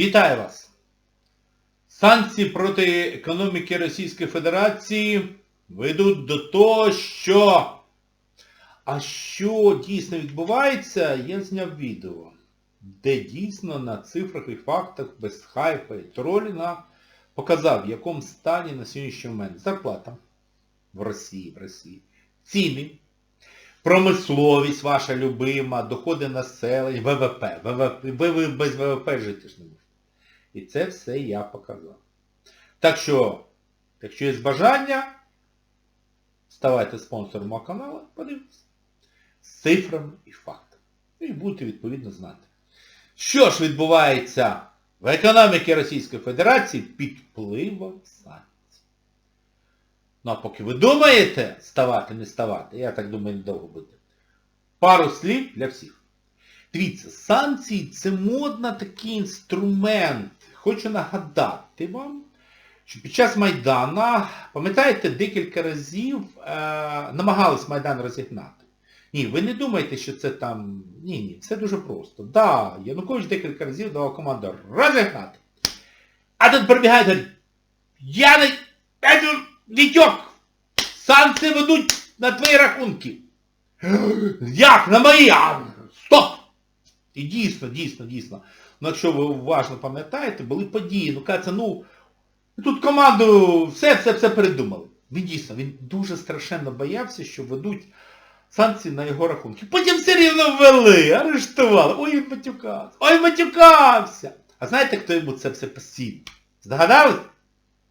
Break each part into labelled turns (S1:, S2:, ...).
S1: Вітаю вас! Санкції проти економіки Російської Федерації ведуть до того, що... А що дійсно відбувається, я зняв відео, де дійсно на цифрах і фактах без хайпа і тролінга показав, в якому стані на сьогоднішній момент зарплата в Росії, в Росії, ціни, промисловість ваша любима, доходи населення, ВВП. ВВП. Ви, без ВВП жити ж не можете. І це все я показав. Так що, якщо є бажання, ставайте спонсором мого каналу, подивіться. З цифрами і фактами. І будете відповідно знати. Що ж відбувається в економіці Російської Федерації під впливом санкцій? Ну а поки ви думаєте ставати, не ставати, я так думаю, недовго буде. Пару слів для всіх. Дивіться, санкції це модний такий інструмент. Хочу нагадати вам, що під час Майдана, пам'ятаєте, декілька разів е, намагались Майдан розігнати. Ні, ви не думайте, що це там... Ні, ні, все дуже просто. Да, Янукович декілька разів давав команду розігнати. А тут прибігає і говорить, я не... Санкції ведуть на твої рахунки. Як? На мої? Стоп! І дійсно, дійсно, дійсно. Ну якщо ви уважно пам'ятаєте, були події, ну кажеться, ну, тут команду все, все, все передумали. Він дійсно, він дуже страшенно боявся, що ведуть санкції на його рахунки. Потім все рівно ввели, арештували. Ой, він матюкався. Ой, матюкався. А знаєте, хто йому це все посів? Здогадались?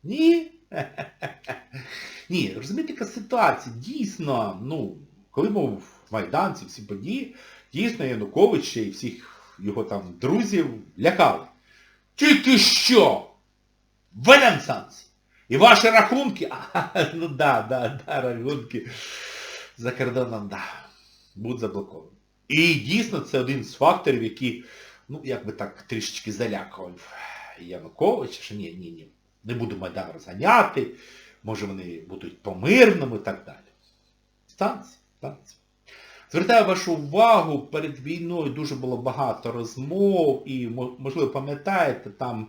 S1: Ні? Ні, розумієте, яка ситуація. Дійсно, ну, коли був Майдан, ці всі події, дійсно Януковича і всіх його там друзів лякали. Тільки що? Санкції. І ваші рахунки, а, ну да, да, да, рахунки за кордоном, да, будуть заблоковані. І дійсно це один з факторів, які, ну, як би так трішечки залякував Януковича, що ні, ні, ні, не буду Майдан розганяти, може вони будуть по-мирному і так далі. Станції, станції. Звертаю вашу увагу, перед війною дуже було багато розмов, і, можливо, пам'ятаєте, там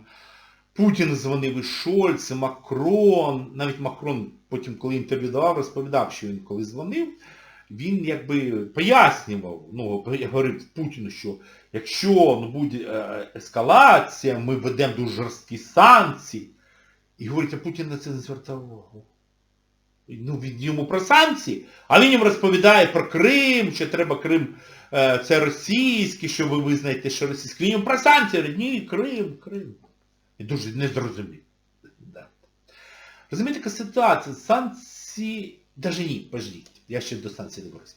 S1: Путін дзвонив і Шольц, і Макрон, навіть Макрон потім, коли інтерв'ю давав, розповідав, що він коли дзвонив, він якби пояснював, ну, говорив Путіну, що якщо ну, буде е, ескалація, ми введемо дуже жорсткі санкції. І говорить, а Путін на це не звертав увагу. Ну, він йому про санкції, а він їм розповідає про Крим, що треба Крим, е, це російський, що ви визнаєте, що російський. Він їм про санкції, ні, Крим, Крим. І дуже не зрозумів. Да. Розумієте, яка ситуація? Санкції... Даже ні, пождіть, я ще до санкцій не боюсь.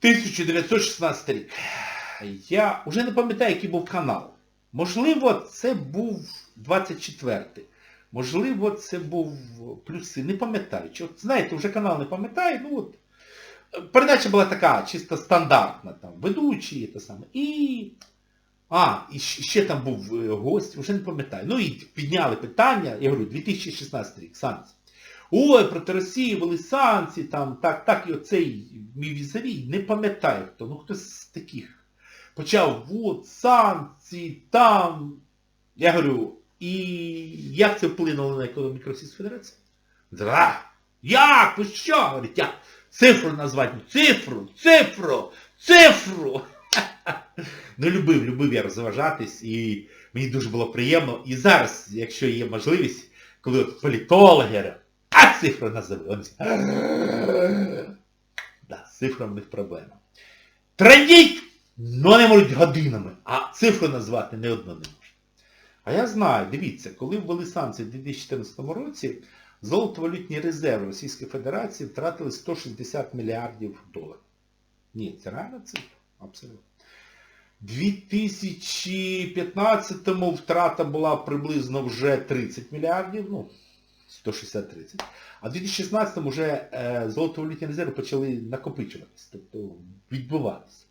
S1: 1916 рік. Я вже не пам'ятаю, який був канал. Можливо, це був 24-й. Можливо, це був плюси. Не пам'ятаю. Знаєте, вже канал не пам'ятаю, ну от. Передача була така, чисто стандартна, там, ведучий, те саме. І... А, і ще там був е, гость, вже не пам'ятаю. Ну і підняли питання, я говорю, 2016 рік, санкції. Ой, проти Росії вели санкції, там, так, так, і оцей мій візавій, не пам'ятаю хто, ну хтось з таких. Почав, от, санкції, там. Я говорю, і як це вплинуло на економіку Російської Федерації? Зра! Як? Ви що? Говорить? Цифру назвати. Цифру, цифру, цифру. Ну, любив, любив я розважатись, і мені дуже було приємно. І зараз, якщо є можливість, коли от політологи а цифру всі, Да, з цифрами в них проблема. Трендіть! Ну не можуть годинами, а цифру назвати не одно не може. А я знаю, дивіться, коли ввели санкції в 2014 році, золотовалютні резерви Російської Федерації втратили 160 мільярдів доларів. Ні, це реальна цифра. Абсолютно. У 2015-му втрата була приблизно вже 30 мільярдів, ну, 160-30. А в 2016-му вже е, золотовалютні резерви почали накопичуватися, тобто відбуватися.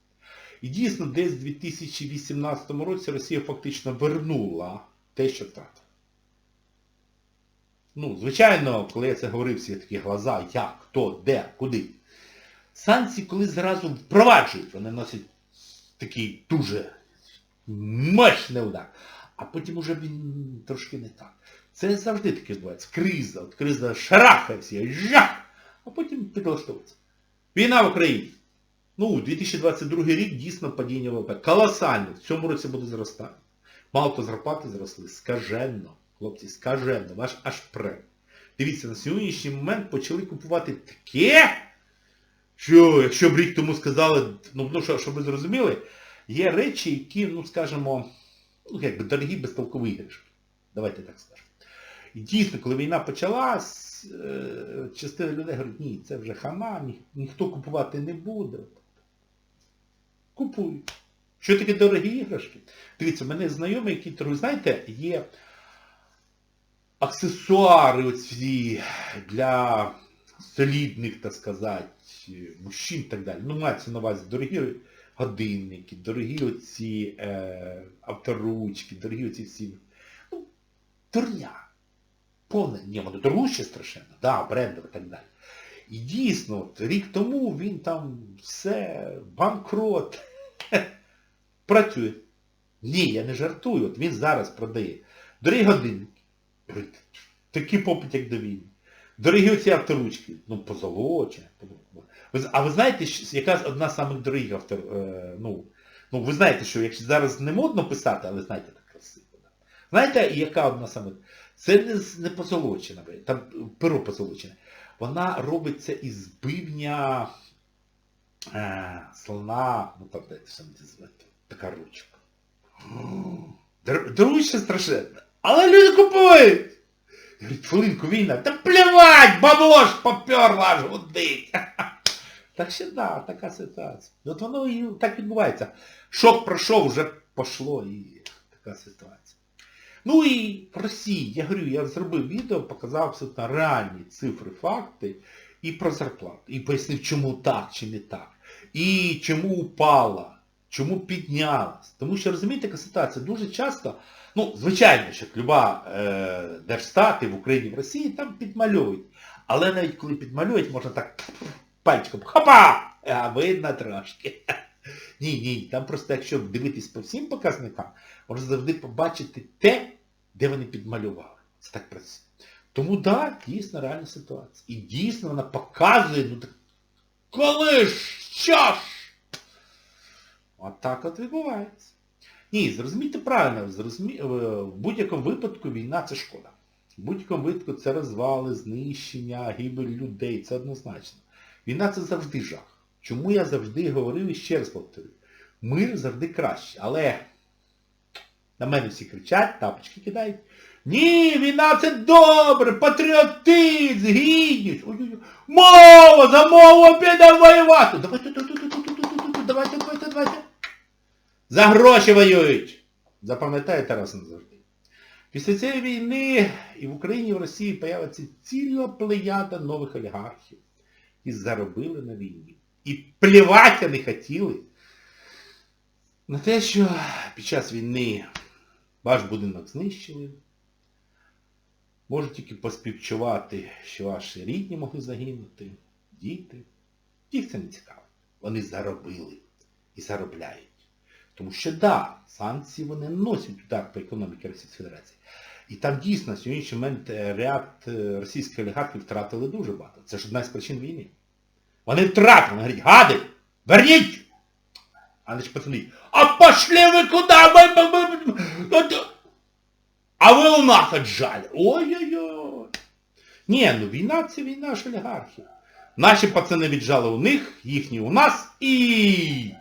S1: І дійсно десь в 2018 році Росія фактично вернула те, що втратила. Ну, звичайно, коли я це говорив, всі такі глаза, як, хто, де, куди. Санкції, коли зразу впроваджують, вони носять такий дуже мощний удар. а потім уже він трошки не так. Це завжди таке відбувається. Криза. От криза шарахається, жах, а потім підлаштовується. Війна в Україні. Ну, 2022 рік дійсно падіння ВВП. Колосальне. В цьому році буде зростання. Мало зарплати зросли. Скаженно. Хлопці, скаженно. Ваш аж пре. Дивіться, на сьогоднішній момент почали купувати таке, що якщо б рік тому сказали, ну, ну що, щоб ви зрозуміли, є речі, які, ну скажімо, ну якби дорогі безтолкові іграшки. Давайте так скажемо. І дійсно, коли війна почалась, е, частина людей говорить, ні, це вже хана, ні, ніхто купувати не буде. Купують. Що таке дорогі іграшки? Дивіться, мене знайомі, які торгують, знаєте, є аксесуари оці для солідних, так сказати, мужчин і так далі. Ну, мається на увазі дорогі годинники, дорогі оці е, авторучки, дорогі оці всі. Ну, дурня. Повне, ні, воно дорожче страшенно, да, брендове і так далі. І дійсно, рік тому він там все, банкрот. Працює. Ні, я не жартую, от він зараз продає. Дорогі годинники. Такий попит, як до війни. Дорогі оці авторучки, ну, з- А ви знаєте, яка одна з самих дорогих автор... е, ну, ну, ви знаєте, що якщо зараз не модно писати, але знаєте, так красиво. Знаєте, яка одна саме? Це не, не позолочена, там перо позолочене. Вона робиться із бивня е, слона, ну там дайте це звати, така ручка. Дор- Дорожче страшенно. Але люди купують. Говорить, хвилинку війна. Та плювать, бабло ж поперло аж гудить. Так що да, така ситуація. От воно і так відбувається. Шок пройшов, вже пішло і така ситуація. Ну і в Росії, я говорю, я зробив відео, показав абсолютно реальні цифри, факти і про зарплату. І пояснив, чому так чи не так. І чому упала, чому піднялась. Тому що, розумієте, яка ситуація дуже часто, ну, звичайно, що люба е, держстати в Україні, в Росії там підмальовують. Але навіть коли підмалюють, можна так пальчиком хопа! А видно трошки. Ні, ні, там просто якщо дивитись по всім показникам, можна завжди побачити те, де вони підмалювали. Це так працює. Тому так, да, дійсно реальна ситуація. І дійсно вона показує, ну так, коли ж, що ж? От так от відбувається. Ні, зрозумійте правильно, зрозумі... е, в будь-якому випадку війна це шкода. В будь-якому випадку це розвали, знищення, гибель людей, це однозначно. Війна це завжди жах. Чому я завжди говорив і ще раз повторюю. Мир завжди краще. Але на мене всі кричать, тапочки кидають. Ні, війна це добре, патріотизм, гідність. Мова, за мову підемо воювати. Давайте, давайте, давайте, давайте, давайте. За гроші воюють. Запам'ятайте раз назавжди. Після цієї війни і в Україні, і в Росії появиться ціла плеяда нових олігархів. І заробили на війні. І плівати не хотіли на те, що під час війни ваш будинок знищили. Можу тільки поспівчувати, що ваші рідні могли загинути, діти. Їх це не цікаво. Вони заробили і заробляють. Тому що, да, санкції вони носять удар по економіці Російської Федерації. І там дійсно на сьогоднішній момент е, ряд е, російських олігархів втратили дуже багато. Це ж одна з причин війни. Вони втратили, вони говорять, гади, верніть! А ж пацани, а пошли ви куди? А ви у нас отжали. Ой-ой-ой. Ні, ну війна це війна ж олігархів. Наші пацани віджали у них, їхні у нас і...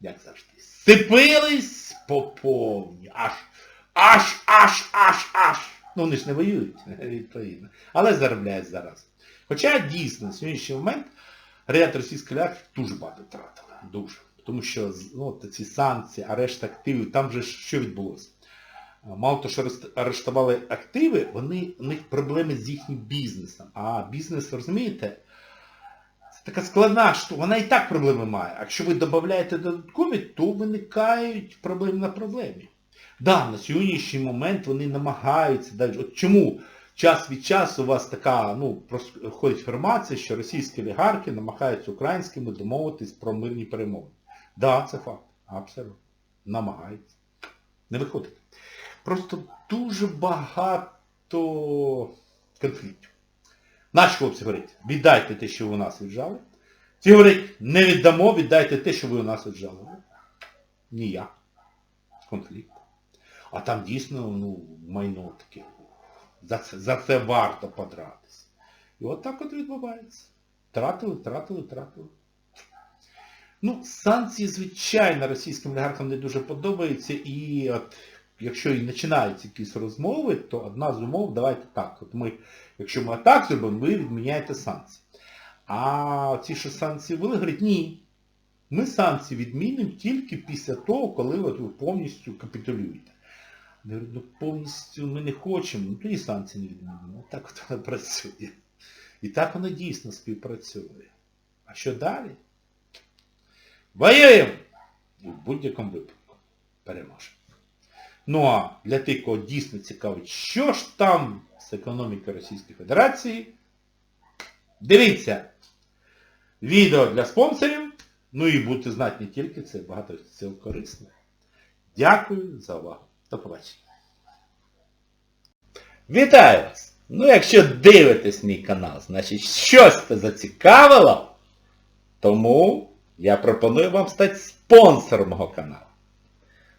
S1: Як завжди. Сипились по повні. Аж, аж, аж, аж, аж. Ну вони ж не воюють, відповідно. Але заробляють зараз. Хоча дійсно на сьогоднішній момент ряд російських олігархів дуже багато втратили. Дуже. Тому що ну, ці санкції, арешт активів, там же що відбулося? Мало того, що арештували активи, вони, у них проблеми з їхнім бізнесом. А бізнес, розумієте, така складна штука, вона і так проблеми має. А якщо ви додаєте додаткові, то виникають проблеми на проблемі. Да, на сьогоднішній момент вони намагаються далі. От чому час від часу у вас така, ну, ходить інформація, що російські олігархи намагаються українськими домовитись про мирні перемови. Да, це факт. Абсолютно. Намагаються. Не виходить. Просто дуже багато конфліктів. Наші хлопці говорять, віддайте те, що ви у нас віджали. Ті говорять, не віддамо, віддайте те, що ви у нас віджали. Ніяк. Конфлікт. А там дійсно ну, майно таке. За це, за це варто подратися. І от так от відбувається. Тратили, тратили, тратили. Ну, санкції, звичайно, російським олігархам не дуже подобаються. І от, якщо і починаються якісь розмови, то одна з умов, давайте так. От ми, якщо ми так зробимо, ви відміняєте санкції. А ці, що санкції ввели, говорять, ні. Ми санкції відмінимо тільки після того, коли от ви повністю капітулюєте. Я говорю, ну повністю ми не хочемо, ну тоді санкції не відмінимо. Так от воно працює. І так воно дійсно співпрацює. А що далі? Воюємо! І в будь-якому випадку переможемо. Ну а для тих, кого дійсно цікавить, що ж там з економікою Російської Федерації, дивіться відео для спонсорів, ну і будете знати не тільки це, багато цього корисне. Дякую за увагу. До побачення. Вітаю вас! Ну якщо дивитесь мій канал, значить щось це зацікавило, тому я пропоную вам стати спонсором мого каналу.